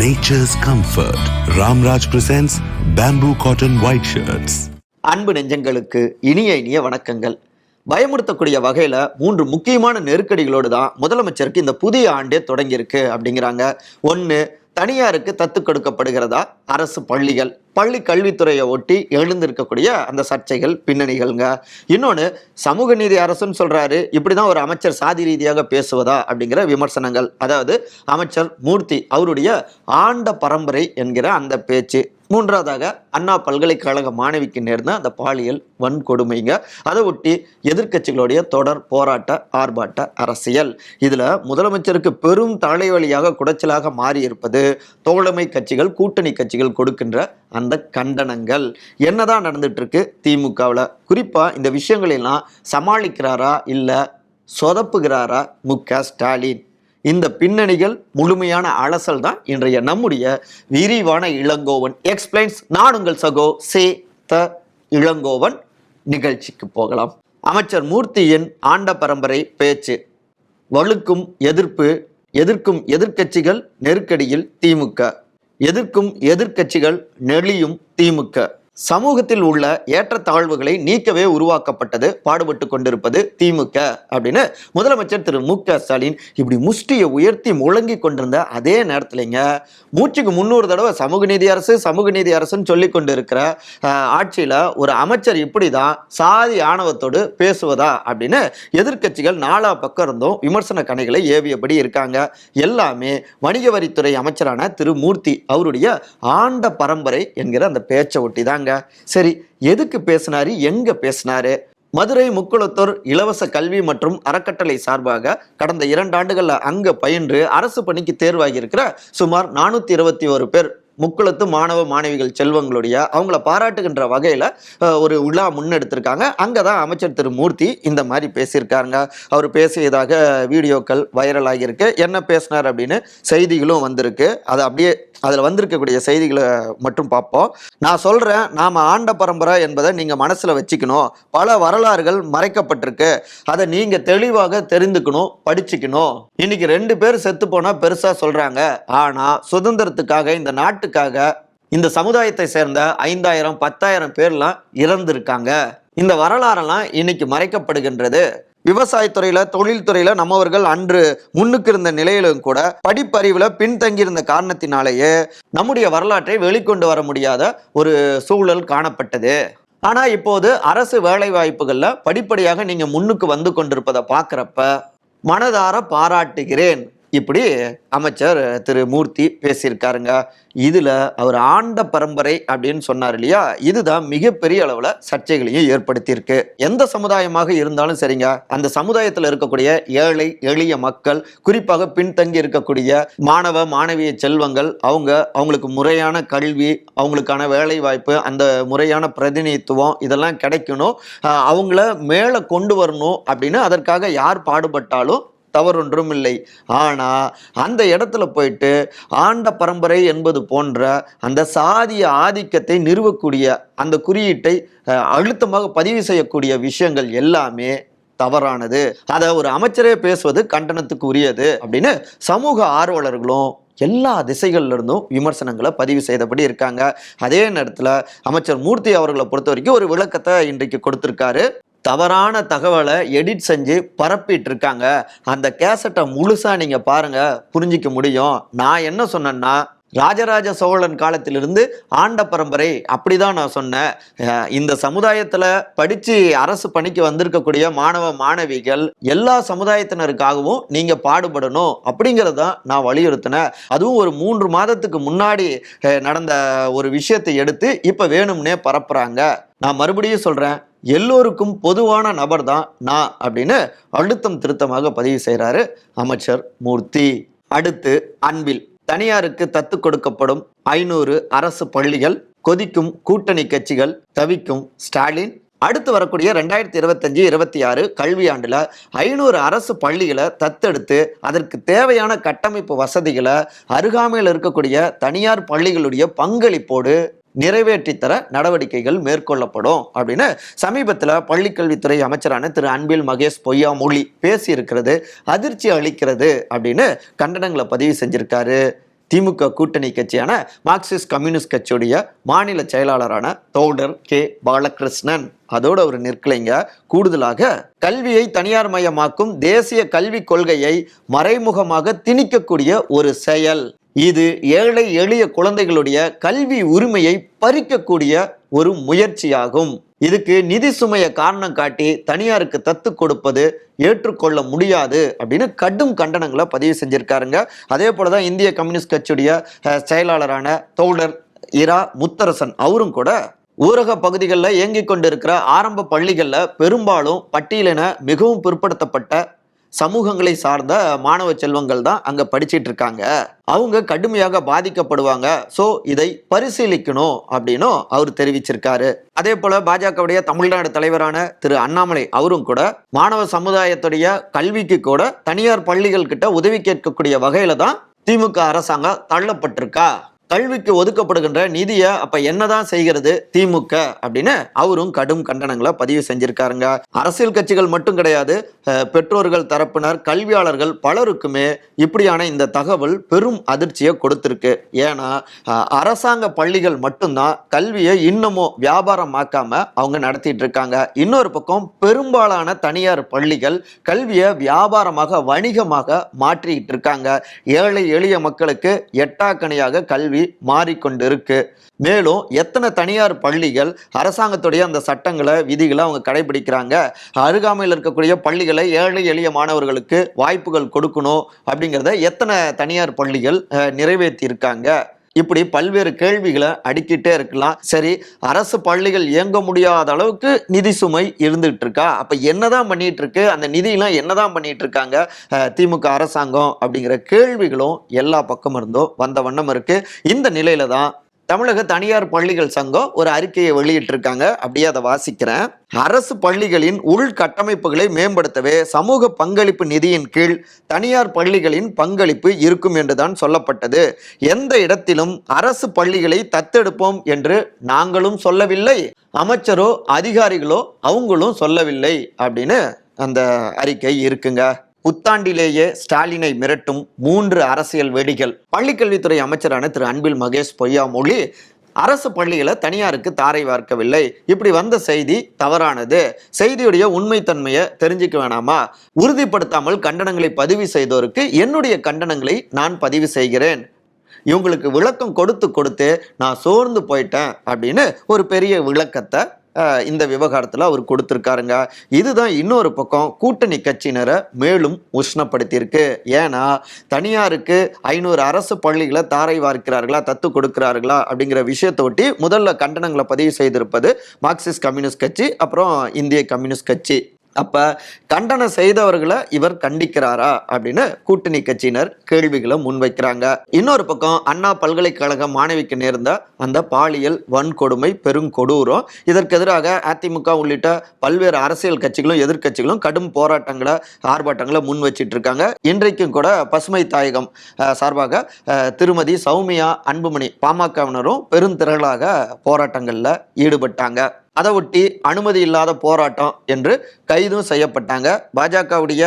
Nature's Comfort Ramraj presents bamboo cotton white shirts அன்பு நெஞ்சங்களுக்கு இனிய இனிய வணக்கங்கள். பயமுறுத்தக்கூடிய வகையில் மூன்று முக்கியமான நெருக்கடிகளோடு தான் முதலமைச்சருக்கு இந்த புதிய ஆண்டே தொடங்கியிருக்கு அப்படிங்கிறாங்க. ஒன்று தனியாருக்கு தத்து கொடுக்கப்படுகிறதா? அரசு பள்ளிகள் பள்ளி கல்வித்துறையை ஒட்டி எழுந்திருக்கக்கூடிய அந்த சர்ச்சைகள் பின்னணிகள்ங்க. இன்னொன்று சமூக நீதி அரசுன்னு சொல்றாரு. இப்படிதான் ஒரு அமைச்சர் சாதி ரீதியாக பேசுவதா அப்படிங்கிற விமர்சனங்கள். அதாவது அமைச்சர் மூர்த்தி அவருடைய ஆண்ட பரம்பரை என்கிற அந்த பேச்சு. மூன்றாவதாக அண்ணா பல்கலைக்கழக மாணவிக்கு நேர்ந்த அந்த பாலியல் வன்கொடுமைங்க. அதை ஒட்டி எதிர்க்கட்சிகளுடைய தொடர் போராட்ட ஆர்ப்பாட்ட அரசியல். இதில் முதலமைச்சருக்கு பெரும் தலைவலியாக குடைச்சலாக மாறியிருப்பது தோழமை கட்சிகள் கூட்டணி கட்சிகள் கொடுக்கின்ற அந்த கண்டனங்கள். என்னதான் நடந்துட்டு இருக்கு திமுகவில்? குறிப்பாக இந்த விஷயங்களெல்லாம் சமாளிக்கிறாரா இல்லை சொதப்புகிறாரா மு க ஸ்டாலின்? இந்த பின்னணிகள் முழுமையான அலசல் தான் இன்றைய நம்முடைய விரிவான இளங்கோவன் எக்ஸ்பிளைன்ஸ் நான் உங்கள் சகோ சே த இளங்கோவன் நிகழ்ச்சிக்கு போகலாம். அமைச்சர் மூர்த்தியின் ஆண்ட பரம்பரை பேச்சு. வலுக்கும் எதிர்ப்பு எதிர்க்கும் எதிர்க்கட்சிகள் நெருக்கடியில் திமுக. எதிர்க்கும் எதிர்க்கட்சிகள் நெளியும் திமுக. சமூகத்தில் உள்ள ஏற்றத்தாழ்வுகளை நீக்கவே உருவாக்கப்பட்டது பாடுபட்டு கொண்டிருப்பது திமுக அப்படின்னு முதலமைச்சர் திரு. மு. க. ஸ்டாலின் இப்படி முஷ்டியை உயர்த்தி முழங்கி கொண்டிருந்த அதே நேரத்துலங்க மூச்சுக்கு முன்னூறு தடவை சமூக நீதி அரசு சமூக நீதி அரசுன்னு சொல்லி கொண்டு இருக்கிற ஆட்சியில் ஒரு அமைச்சர் இப்படி தான் சாதி ஆணவத்தோடு பேசுவதா அப்படின்னு எதிர்க்கட்சிகள் நாலா பக்கம் இருந்தும் விமர்சன கணைகளை ஏவியபடி இருக்காங்க. எல்லாமே வணிக வரித்துறை அமைச்சரான திரு. மூர்த்தி அவருடைய ஆண்ட பரம்பரை என்கிற அந்த பேச்சை ஒட்டி தாங்க சரி எதுக்கு பேசினாரு? எங்க பேசினாரு? மதுரை முக்குளத்தூர் இலவச கல்வி மற்றும் அறக்கட்டளை சார்பாக கடந்த இரண்டு ஆண்டுகளில் அங்க பயின்று அரசு பணிக்கு தேர்வாகி இருக்கிற சுமார் நானூத்தி இருபத்தி ஒரு பேர். முக்குளத்து மாணவ மாணவிகள் செல்வங்களுடைய அவங்கள பாராட்டுகின்ற வகையில் ஒரு விழா முன்னெடுத்திருக்காங்க. அங்கே தான் அமைச்சர் திரு மூர்த்தி இந்த மாதிரி பேசியிருக்காருங்க. அவர் பேசியதாக வீடியோக்கள் வைரல் ஆகியிருக்கு என்ன பேசினார் அப்படின்னு செய்திகளும் வந்திருக்கு. அதை அப்படியே அதில் வந்திருக்கக்கூடிய செய்திகளை மட்டும் பார்ப்போம். நான் சொல்கிறேன் நாம் ஆண்ட பரம்பரை என்பதை நீங்கள் மனசில் வச்சுக்கணும். பல வரலாறுகள் மறைக்கப்பட்டிருக்கு. அதை நீங்கள் தெளிவாக தெரிந்துக்கணும் படிச்சுக்கணும். இன்னைக்கு ரெண்டு பேர் செத்து போனால் பெருசாக சொல்கிறாங்க ஆனால் சுதந்திரத்துக்காக இந்த நாட்டு நாட்டுக்காக இந்த சமுதாயத்தை சேர்ந்த ஐந்தாயிரம் பத்தாயிரம் பேர்லாம் இறந்திருக்காங்க. இந்த வரலாறெல்லாம் இன்னைக்கு மறைக்கப்படுகின்றது. விவசாயத்துறையில தொழில்துறையில நம்மவர்கள் அன்று முன்னுக்கு இருந்த நிலையிலும் கூட படிப்பறிவுல பின்தங்கியிருந்த காரணத்தினாலேயே நம்முடைய வரலாற்றை வெளிக்கொண்டு வர முடியாத ஒரு சூழல் காணப்பட்டது. ஆனா இப்போது அரசு வேலை வாய்ப்புகள்ல படிப்படியாக நீங்க முன்னுக்கு வந்து கொண்டிருப்பதை பாக்குறப்ப மனதார பாராட்டுகிறேன். இப்படி அமைச்சர் திரு மூர்த்தி பேசியிருக்காருங்க. இதில் அவர் ஆண்ட பரம்பரை அப்படின்னு சொன்னார் இல்லையா? இதுதான் மிகப்பெரிய அளவில் சர்ச்சைகளையும் ஏற்படுத்தியிருக்கு. எந்த சமுதாயமாக இருந்தாலும் சரிங்க. அந்த சமுதாயத்தில் இருக்கக்கூடிய ஏழை எளிய மக்கள் குறிப்பாக பின்தங்கி இருக்கக்கூடிய மாணவ மாணவிய செல்வங்கள் அவங்க அவங்களுக்கு முறையான கல்வி அவங்களுக்கான வேலை வாய்ப்பு அந்த முறையான பிரதிநிதித்துவம் இதெல்லாம் கிடைக்கணும். அவங்கள மேலே கொண்டு வரணும் அப்படின்னு அதற்காக யார் பாடுபட்டாலும் தவறொன்றும் இல்லை ஆனால் அந்த இடத்துல போயிட்டு ஆண்ட பரம்பரை என்பது போன்ற அந்த சாதிய ஆதிக்கத்தை நிறுவக்கூடிய அந்த குறியீட்டை அழுத்தமாக பதிவு செய்யக்கூடிய விஷயங்கள் எல்லாமே தவறானது. அதை ஒரு அமைச்சரே பேசுவது கண்டனத்துக்கு உரியது அப்படின்னு சமூக ஆர்வலர்களும் எல்லா திசைகள்ல இருந்தும் விமர்சனங்களை பதிவு செய்தபடி இருக்காங்க. அதே நேரத்தில் அமைச்சர் மூர்த்தி அவர்களை பொறுத்த வரைக்கும் ஒரு விளக்கத்தை இன்றைக்கு கொடுத்திருக்காரு. தவறான தகவலை எடிட் செஞ்சு பரப்பிட்டு இருக்காங்க அந்த கேசட்டை முழுசா நீங்க பாருங்க புரிஞ்சிக்க முடியும். நான் என்ன சொன்னேன்னா ராஜராஜ சோழன் காலத்திலிருந்து ஆண்ட பரம்பரை அப்படிதான் நான் சொன்னேன். இந்த சமுதாயத்துல படிச்சு அரசு பணிக்கு வந்திருக்கக்கூடிய மாணவ மாணவிகள் எல்லா சமுதாயத்தினருக்காகவும் நீங்க பாடுபடணும் அப்படிங்கிறத நான் வலியுறுத்தினேன். அதுவும் ஒரு மூன்று மாதத்துக்கு முன்னாடி நடந்த ஒரு விஷயத்தை எடுத்து இப்ப வேணும்னே பரப்புறாங்க. நான் மறுபடியும் சொல்றேன் எல்லோருக்கும் பொதுவான நபர் தான் நான் அப்படின்னு அழுத்தம் திருத்தமாக பதிவு செய்கிறாரு அமைச்சர் மூர்த்தி. அடுத்து அன்பில். தனியாருக்கு தத்து கொடுக்கப்படும் ஐநூறு அரசு பள்ளிகள் கொதிக்கும் கூட்டணி கட்சிகள் தவிக்கும் ஸ்டாலின். அடுத்து வரக்கூடிய ரெண்டாயிரத்தி இருபத்தஞ்சு இருபத்தி ஆறு கல்வியாண்டில் ஐநூறு அரசு பள்ளிகளை தத்தெடுத்து அதற்கு தேவையான கட்டமைப்பு வசதிகளை அருகாமையில் இருக்கக்கூடிய தனியார் பள்ளிகளுடைய பங்களிப்போடு நிறைவேற்றித்தர நடவடிக்கைகள் மேற்கொள்ளப்படும் அப்படின்னு சமீபத்தில் பள்ளிக்கல்வித்துறை அமைச்சரான திரு அன்பில் மகேஷ் பொய்யாமொழி பேசியிருக்கிறது அதிர்ச்சி அளிக்கிறது அப்படின்னு கண்டனங்களை பதிவு செஞ்சிருக்காரு. திமுக கூட்டணி கட்சியான மார்க்சிஸ்ட் கம்யூனிஸ்ட் கட்சியுடைய மாநில செயலாளரான தோடர் கே. பாலகிருஷ்ணன். அதோடு ஒரு நிற்கலைங்க. கூடுதலாக கல்வியை தனியார் மயமாக்கும் தேசிய கல்விக் கொள்கையை மறைமுகமாக திணிக்கக்கூடிய ஒரு செயல். இது ஏழை எளிய குழந்தைகளுடைய கல்வி உரிமையை பறிக்கக்கூடிய ஒரு முயற்சியாகும். இதுக்கு நிதி சுமையை காரணம் காட்டி தனியாருக்கு தத்து கொடுப்பது ஏற்றுக்கொள்ள முடியாது அப்படின்னு கடும் கண்டனங்களை பதிவு செஞ்சிருக்காருங்க. அதே போல தான் இந்திய கம்யூனிஸ்ட் கட்சியுடைய செயலாளரான தோழர் இரா முத்தரசன் அவரும் கூட ஊரக பகுதிகளில் இயங்கிக் கொண்டிருக்கிற ஆரம்ப பள்ளிகளில் பெரும்பாலும் பட்டியலின மிகவும் பிற்படுத்தப்பட்ட சமூகங்களை சார்ந்த மாணவ செல்வங்கள் தான் அங்கே படிச்சிட்டு இருக்காங்க. அவங்க கடுமையாக பாதிக்கப்படுவாங்க. ஸோ இதை பரிசீலிக்கணும் அப்படின்னும் அவர் தெரிவிச்சிருக்காரு. அதே போல பாஜகவுடைய தமிழ்நாடு தலைவரான திரு அண்ணாமலை அவரும் கூட மாணவ சமுதாயத்துடைய கல்விக்கு கூட தனியார் பள்ளிகள் கிட்ட உதவி கேட்கக்கூடிய வகையில தான் திமுக அரசாங்கம் தள்ளப்பட்டிருக்கா? கல்விக்கு ஒதுக்கப்படுகின்ற நிதியை அப்ப என்னதான் செய்கிறது திமுக அப்படின்னு அவரும் கடும் கண்டனங்களை பதிவு செஞ்சிருக்காருங்க. அரசியல் கட்சிகள் மட்டும் கிடையாது அஹ், பெற்றோர்கள் தரப்பினர் கல்வியாளர்கள் பலருக்குமே இப்படியான இந்த தகவல் பெரும் அதிர்ச்சியை கொடுத்திருக்கு. ஏன்னா அரசாங்க பள்ளிகள் மட்டும்தான் கல்வியை இன்னமும் வியாபாரமாக்காம அவங்க நடத்திட்டு இருக்காங்க இன்னொரு பக்கம் பெரும்பாலான தனியார் பள்ளிகள் கல்வியை வியாபாரமாக வணிகமாக மாற்றிட்டு இருக்காங்க ஏழை எளிய மக்களுக்கு எட்டாக்கணியாக கல்வி மாறிக்கொண்டிருக்கு. மேலும் எத்தனை தனியார் பள்ளிகள் அரசாங்கத்துடைய அந்த சட்டங்களை விதிகளை அவங்க கடைபிடிக்கிறாங்க. அருகாமையில் இருக்கக்கூடிய பள்ளிகளை ஏழை எளிய மாணவர்களுக்கு வாய்ப்புகள் கொடுக்கணும் அப்படிங்கிறத எத்தனை தனியார் பள்ளிகள் நிறைவேற்றி இருக்காங்க இப்படி பல்வேறு கேள்விகளை அடுக்கிட்டே இருக்கலாம். சரி அரசு பள்ளிகள் இயங்க முடியாத அளவுக்கு நிதி சுமை இருந்துட்டு இருக்கா? அப்ப என்னதான் பண்ணிட்டு இருக்கு? அந்த நிதியெல்லாம் என்னதான் பண்ணிட்டு இருக்காங்க? திமுக அரசாங்கம் அப்படிங்கிற கேள்விகளும் எல்லா பக்கம் இருந்தும் வந்த வண்ணம் இருக்கு. இந்த நிலையில தான் தமிழக தனியார் பள்ளிகள் சங்கம் ஒரு அறிக்கையை வெளியிட்டிருக்காங்க. அப்படியே அதை வாசிக்கிறேன். அரசு பள்ளிகளின் உள்கட்டமைப்புகளை மேம்படுத்தவே சமூக பங்களிப்பு நிதியின் கீழ் தனியார் பள்ளிகளின் பங்களிப்பு இருக்கும் என்றுதான் சொல்லப்பட்டது. எந்த இடத்திலும் அரசு பள்ளிகளை தத்தெடுப்போம் என்று நாங்களும் சொல்லவில்லை. அமைச்சரோ அதிகாரிகளோ அவங்களும் சொல்லவில்லை. அப்படின்னு அந்த அறிக்கை இருக்குங்க. புத்தாண்டிலேயே ஸ்டாலினை மிரட்டும் மூன்று அரசியல் வெடிகள். பள்ளிக்கல்வித்துறை அமைச்சரான திரு. அன்பில் மகேஷ் பொய்யாமொழி அரசு பள்ளிகளை தனியாருக்கு தாரை வார்க்கவில்லை. இப்படி வந்த செய்தி தவறானது. செய்தியுடைய உண்மைத்தன்மையை தெரிஞ்சுக்க வேணாமா? உறுதிப்படுத்தாமல் கண்டனங்களை பதிவு செய்தோருக்கு என்னுடைய கண்டனங்களை நான் பதிவு செய்கிறேன். இவங்களுக்கு விளக்கம் கொடுத்து கொடுத்து நான் சோர்ந்து போயிட்டேன் அப்படின்னு ஒரு பெரிய விளக்கத்தை இந்த விவகாரத்தில் அவர் கொடுத்துருக்காருங்க. இதுதான் இன்னொரு பக்கம் கூட்டணி கட்சியினரை மேலும் உஷ்ணப்படுத்தியிருக்கு. ஏன்னா தனியாருக்கு ஐநூறு அரசு பள்ளிகளை தாரை வார்க்கிறார்களா தத்து கொடுக்கிறார்களா அப்படிங்கிற விஷயத்தை ஒட்டி முதல்ல கண்டனங்களை பதிவு செய்திருப்பது மார்க்சிஸ்ட் கம்யூனிஸ்ட் கட்சி அப்புறம் இந்திய கம்யூனிஸ்ட் கட்சி. அப்போ கண்டனம் செய்தவர்களை இவர் கண்டிக்கிறாரா அப்படின்னு கூட்டணி கட்சியினர் கேள்விகளை முன்வைக்கிறாங்க. இன்னொரு பக்கம் அண்ணா பல்கலைக்கழக மாணவிக்கு நேர்ந்த அந்த பாலியல் வன்கொடுமை பெருங்கொடூரம் இதற்கு எதிராக அதிமுக உள்ளிட்ட பல்வேறு அரசியல் கட்சிகளும் எதிர்க்கட்சிகளும் கடும் போராட்டங்களை ஆர்ப்பாட்டங்களை முன் வச்சிட்டு இருக்காங்க இன்றைக்கும் கூட பசுமை தாயகம் சார்பாக திருமதி சௌமியா அன்புமணி பாமகவினரும் பெருந்திரளாக போராட்டங்களில் ஈடுபட்டாங்க. அதை ஒட்டி அனுமதி இல்லாத போராட்டம் என்று கைதும் செய்யப்பட்டாங்க. பாஜகவுடைய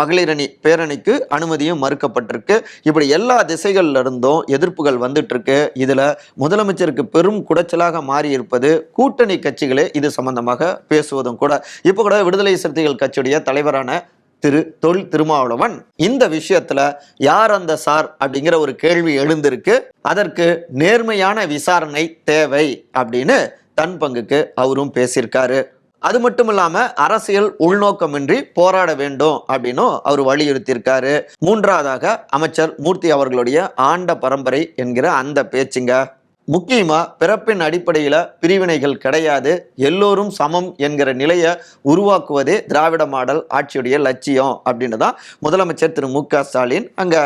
மகளிரணி மகளிர் அணி பேரணிக்கு அனுமதியும் மறுக்கப்பட்டிருக்கு. இப்படி எல்லா திசைகள்ல இருந்தும் எதிர்ப்புகள் வந்துட்டு இருக்கு இதுல முதலமைச்சருக்கு பெரும் குடைச்சலாக மாறி இருப்பது கூட்டணி கட்சிகளே இது சம்பந்தமாக பேசுவதும் கூட. இப்போ கூட விடுதலை சிறுத்தைகள் கட்சியுடைய தலைவரான திரு தொல் திருமாவளவன் இந்த விஷயத்துல யார் அந்த சார் அப்படிங்கிற ஒரு கேள்வி எழுந்திருக்கு. அதற்கு நேர்மையான விசாரணை தேவை அப்படின்னு தன் பங்குக்கு அவரும் பேசியிருக்காரு. அது மட்டும் இல்லாம அரசியல் உள்நோக்கமின்றி போராட வேண்டும் அப்படின்னும் அவர் வலியுறுத்தியிருக்காரு. மூன்றாவதாக அமைச்சர் மூர்த்தி அவர்களுடைய ஆண்ட பரம்பரை என்கிற அந்த பேச்சுங்க. முக்கியமா பிறப்பின் அடிப்படையில பிரிவினைகள் கிடையாது. எல்லோரும் சமம் என்கிற நிலையை உருவாக்குவதே திராவிட மாடல் ஆட்சியுடைய லட்சியம் அப்படின்னு தான் முதலமைச்சர் திரு மு க ஸ்டாலின் அங்க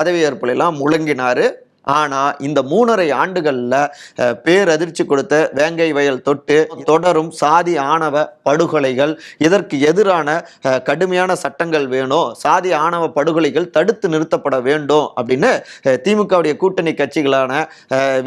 பதவியேற்புலாம் எல்லாம் முழங்கினாரு. ஆனா இந்த மூணரை ஆண்டுகள்ல பேரதிர்ச்சி கொடுத்த வேங்கை வயல் தொட்டு தொடரும் சாதி ஆணவ படுகொலைகள் இதற்கு எதிரான கடுமையான சட்டங்கள் வேணும் சாதி ஆணவ படுகொலைகள் தடுத்து நிறுத்தப்பட வேண்டும் அப்படின்னு திமுகவுடைய கூட்டணி கட்சிகளான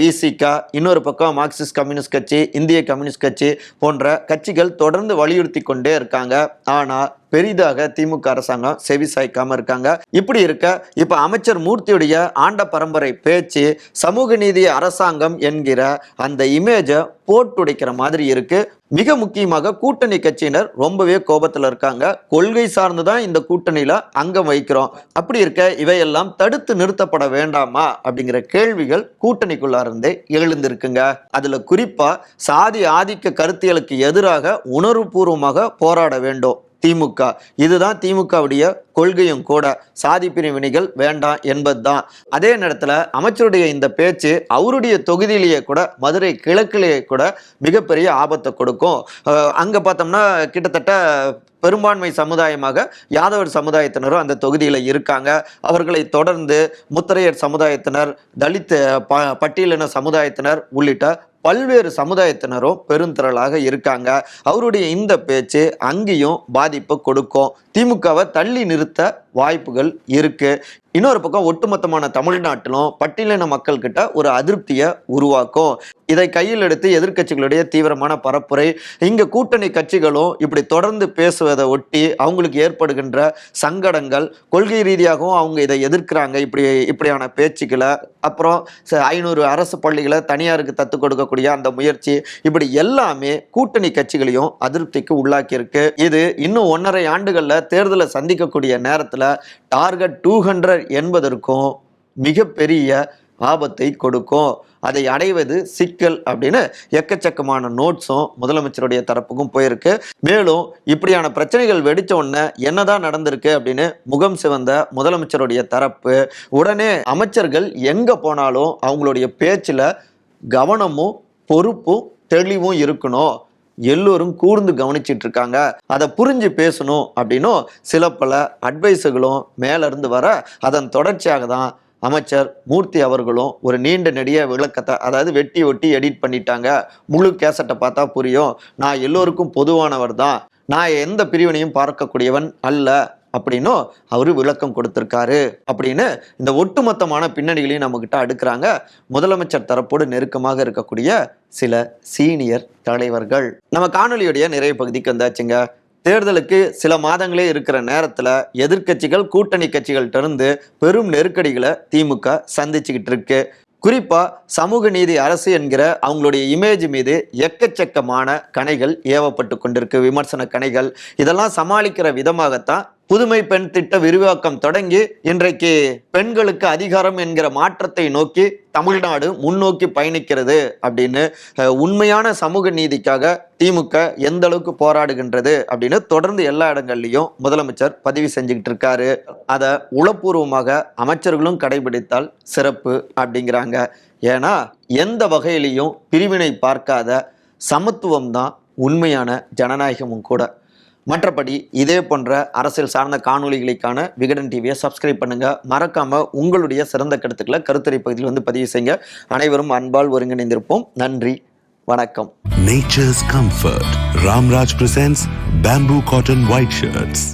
விசிக இன்னொரு பக்கம் மார்க்சிஸ்ட் கம்யூனிஸ்ட் கட்சி இந்திய கம்யூனிஸ்ட் கட்சி போன்ற கட்சிகள் தொடர்ந்து வலியுறுத்தி கொண்டே இருக்காங்க. ஆனா பெரிதாக திமுக அரசாங்கம் செவி சாய்க்காம இருக்காங்க. இப்படி இருக்க இப்ப அமைச்சர் மூர்த்தியுடைய ஆண்ட பரம்பரை பேச்சு சமூக நீதி அரசாங்கம் என்கிற அந்த இமேஜை போட்டுடைக்கிற மாதிரி இருக்கு. மிக முக்கியமாக கூட்டணி கட்சியினர் ரொம்பவே கோபத்தில் இருக்காங்க. கொள்கை சார்ந்து தான் இந்த கூட்டணியில அங்கம் வைக்கிறோம் அப்படி இருக்க இவையெல்லாம் தடுத்து நிறுத்தப்பட வேண்டாமா? அப்படிங்கிற கேள்விகள் கூட்டணிக்குள்ள இருந்தே எழுந்திருக்குங்க. அதுல குறிப்பா சாதி ஆதிக்க கருத்தியலுக்கு எதிராக உணர்வுபூர்வமாக போராட வேண்டும். திமுக. இதுதான் திமுகவுடைய கொள்கையும் கூட. சாதி பிரிவினைகள் வேண்டாம் என்பதுதான். அதே நேரத்தில் அமைச்சருடைய இந்த பேச்சு அவருடைய தொகுதியிலேயே கூட மதுரை கிழக்கிலேயே கூட மிகப்பெரிய ஆபத்தை கொடுக்கும். அங்கே பார்த்தோம்னா கிட்டத்தட்ட பெரும்பான்மை சமுதாயமாக யாதவர் சமுதாயத்தினரும் அந்த தொகுதியில் இருக்காங்க. அவர்களை தொடர்ந்து முத்திரையர் சமுதாயத்தினர் தலித் ப பட்டியலின சமுதாயத்தினர் உள்ளிட்ட பல்வேறு சமுதாயத்தினரும் பெருந்திரளாக இருக்காங்க. அவருடைய இந்த பேச்சு அங்கேயும் பாதிப்பை கொடுக்கும். திமுகவை தள்ளி நிறுத்த வாய்ப்புகள் இருக்கு. இன்னொரு பக்கம் ஒட்டுமொத்தமான தமிழ்நாட்டிலும் பட்டியலின மக்கள்கிட்ட ஒரு அதிருப்தியை உருவாக்கும். இதை கையில் எடுத்து எதிர்க்கட்சிகளுடைய தீவிரமான பரப்புரை இங்க கூட்டணி கட்சிகளும் இப்படி தொடர்ந்து பேசுவதை ஒட்டி அவங்களுக்கு ஏற்படுகின்ற சங்கடங்கள் கொள்கை ரீதியாகவும் அவங்க இதை எதிர்க்கிறாங்க. இப்படி இப்படியான பேச்சுக்களை அப்புறம் ச- ஐநூறு அரசு பள்ளிகளை தனியாருக்கு தத்து கொடுக்கக்கூடிய அந்த முயற்சி இப்படி எல்லாமே கூட்டணி கட்சிகளையும் அதிருப்திக்கு உள்ளாக்கியிருக்கு. இது இன்னும் ஒன்றரை ஆண்டுகளில் தேர்தலை சந்திக்கக்கூடிய நேரத்தில் டார்கெட் டூ ஹண்ட்ரட் என்பதற்கும் மிகப்பெரிய ஆபத்தை கொடுக்கும். அதை அடைவது சிக்கல் அப்படின்னு எக்கச்சக்கமான நோட்ஸும் முதலமைச்சருடைய தரப்புக்கும் போயிருக்கு. மேலும் இப்படியான பிரச்சனைகள் வெடித்த உடனே என்னதான் நடந்திருக்கு அப்படின்னு முகம் சிவந்த முதலமைச்சருடைய தரப்பு உடனே அமைச்சர்கள் எங்கே போனாலும் அவங்களுடைய பேச்சில் கவனமும் பொறுப்பும் தெளிவும் இருக்கணும். எல்லோரும் கூர்ந்து கவனிச்சிட்டு இருக்காங்க அதை புரிஞ்சு பேசணும் அப்படின்னும் சில பல அட்வைஸுகளும் மேலேருந்து வர அதன் தொடர்ச்சியாக தான் அமைச்சர் மூர்த்தி அவர்களும் ஒரு நீண்ட நெடிய விளக்கத்தை அதாவது வெட்டி ஒட்டி எடிட் பண்ணிட்டாங்க. முழு கேசட்டை பார்த்தா புரியும். நான் எல்லோருக்கும் பொதுவானவர் தான். நான் எந்த பிரிவினையும் பார்க்கக்கூடியவன் அல்ல. அப்படின்னும் அவர் விளக்கம் கொடுத்துருக்காரு அப்படின்னு இந்த ஒட்டுமொத்தமான பின்னணிகளையும் நம்மக்கிட்ட அடுக்கிறாங்க. முதலமைச்சர் தரப்போடு நெருக்கமாக இருக்கக்கூடிய சில சீனியர் தலைவர்கள். நம்ம காணொலியுடைய நிறைய பகுதிக்கு வந்தாச்சுங்க. தேர்தலுக்கு சில மாதங்களே இருக்கிற நேரத்தில் எதிர்க்கட்சிகள் கூட்டணி கட்சிகள் இருந்து பெரும் நெருக்கடிகளை திமுக சந்திச்சுக்கிட்டு இருக்கு. குறிப்பாக சமூக நீதி அரசு என்கிற அவங்களுடைய இமேஜ் மீது எக்கச்சக்கமான கணைகள் ஏவப்பட்டு கொண்டிருக்கு. விமர்சன கணைகள். இதெல்லாம் சமாளிக்கிற விதமாகத்தான் புதுமை பெண் திட்ட விரிவாக்கம் தொடங்கி இன்றைக்கு பெண்களுக்கு அதிகாரம் என்கிற மாற்றத்தை நோக்கி தமிழ்நாடு முன்னோக்கி பயணிக்கிறது அப்படின்னு உண்மையான சமூக நீதிக்காக திமுக எந்த அளவுக்கு போராடுகின்றது அப்படின்னு தொடர்ந்து எல்லா இடங்கள்லையும் முதலமைச்சர் பதிவு செஞ்சுக்கிட்டு இருக்காரு. அதை உளப்பூர்வமாக அமைச்சர்களும் கடைபிடித்தால் சிறப்பு அப்படிங்கிறாங்க. ஏன்னா எந்த வகையிலையும் பிரிவினை பார்க்காத சமத்துவம் தான் உண்மையான ஜனநாயகமும் கூட. மற்றபடி இதே போன்ற அரசியல் சார்ந்த காணொளிகளுக்கான விகடன் டிவியை சப்ஸ்கிரைப் பண்ணுங்க. மறக்காம உங்களுடைய சிறந்த கருத்துக்களை கருத்துரை பகுதியில் வந்து பதிவு செய்யுங்க. அனைவரும் அன்பால் ஒருங்கிணைந்திருப்போம். நன்றி. வணக்கம். Nature's Comfort Ramraj presents bamboo cotton white shirts